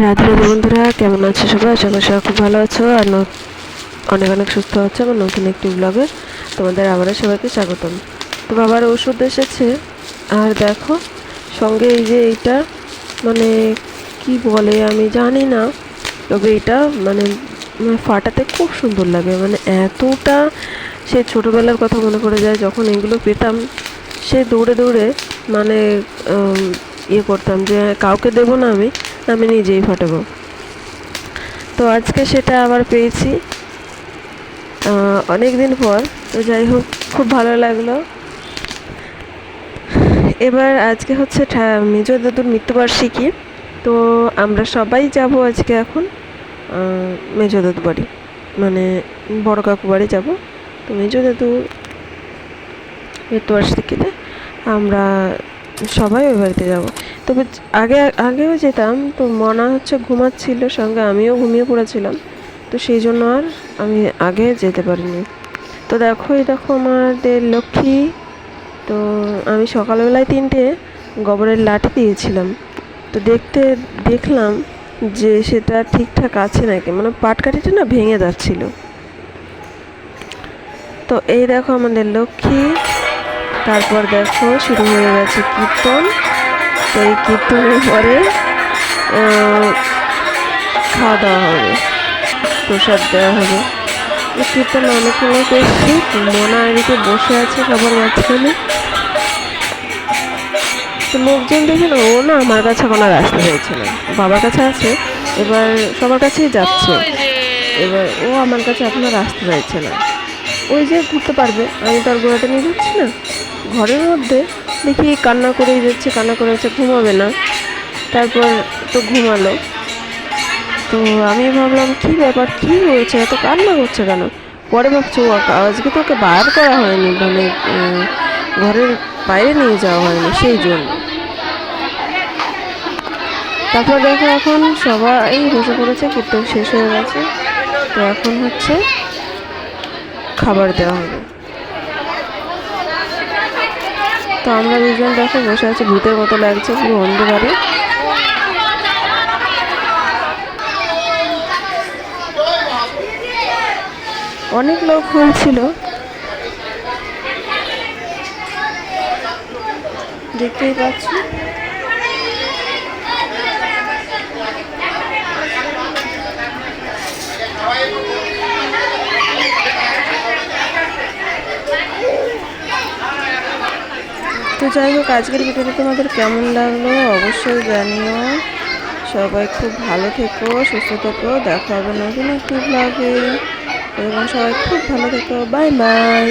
রাধে রাধে বন্ধুরা, কেমন আছো সবাই? আশা করি সবাই খুব ভালো আছো আর অনেক অনেক সুস্থ আছো আমার নতুন একটি ব্লগে তোমাদের আবারও সবাইকে স্বাগতম। তো বাবার ওষুধ এসেছে, আর দেখো, সঙ্গে এই যে এইটা মানে কি বলে আমি জানি না, তবে এটা মানে মানে ফাটাতে খুব সুন্দর লাগে। মানে এতটা সে ছোটোবেলার কথা মনে পড়ে যায়, যখন এগুলো পেতাম, সে দৌড়ে দৌড়ে মানে ইয়ে করতাম যে, কাউকে দেবো না আমি আমি নিজেই ফাটাবো। তো আজকে সেটা আবার পেয়েছি। অনেক দিন পর, তো যাই হোক, খুব ভালো লাগল। এবার আজকে হচ্ছে মেজ দাদুর মৃত্যুবার্ষিকী, তো আমরা সবাই যাব আজকে এখন মেজ দাদু বাড়ি। মানে বড় কাকু বাড়ি যাব। তো মেজ দাদু মৃত্যুবার্ষিকীতে আমরা সবাই ওই বাড়িতে যাব। তবে আগে, আগেও যেতাম, তো মনা হচ্ছে ঘুমাচ্ছিল, সঙ্গে আমিও ঘুমিয়ে পড়েছিলাম। তো সেই জন্য আর আমি আগে যেতে পারিনি। তো দেখো, এই দেখো আমাদের লক্ষ্মী। তো আমি সকালবেলায় তিনটে গোবরের লাঠি দিয়েছিলাম। তো দেখতে, দেখলাম যে সেটা ঠিকঠাক আছে নাকি মানে পাটকাঠিটা না ভেঙে যাচ্ছিল। তো এই দেখো আমাদের লক্ষ্মী। তারপর দেখো শুরু হয়ে গেছে কীর্তন। তো এই কীর্তনের পরে খাওয়া দাওয়া হবে প্রসাদ দেওয়া হবে। এই কীর্তন অনেক লোক এসছে মোনা এদিকে বসে আছে সবার মাঝখানে। তো লোকজন দেখে না ও না আমার কাছে কোনো রাস্তা চাইছে না। বাবার কাছে আছে এবার সবার কাছেই যাচ্ছে। এবার ও আমার কাছে এখনও রাস্তা চাইছে না। ওই যে ঘুরতে পারবে। আমি তার গোড়াটা নিয়ে যাচ্ছি না। ঘরের মধ্যে দেখি কান্না করেই যাচ্ছে, কান্না করে যাচ্ছে ঘুমাবে না। তারপর তো ঘুমালো। তো আমি ভাবলাম, কি ব্যাপার? কি হয়েছে? এত কান্না করছে কেন? পরে ভাবছি আজকে তো ওকে বার করা হয়নি। মানে ঘরের বাইরে নিয়ে যাওয়া হয়নি, সেই জন্য। তারপর দেখো এখন সবাই বসে পড়েছে, কীর্তন শেষ হয়ে গেছে। তো এখন হচ্ছে খাবার দেওয়া হবে। তো আমরা দুজন দেখো বসে আছি, ভূতের মতো লাগছে, পুরো অন্ধকারে। অনেক লোক হয়েছিল দেখতেই পাচ্ছি। তো যাই হোক, আজকের ভিডিওটা তোমাদের কেমন লাগল অবশ্যই জানিও। সবাই খুব ভালো থেকো, সুস্থ থেকো, দেখা হবে নতুন একটি ব্লগে এবং সবাই খুব ভালো থেকো বাই বাই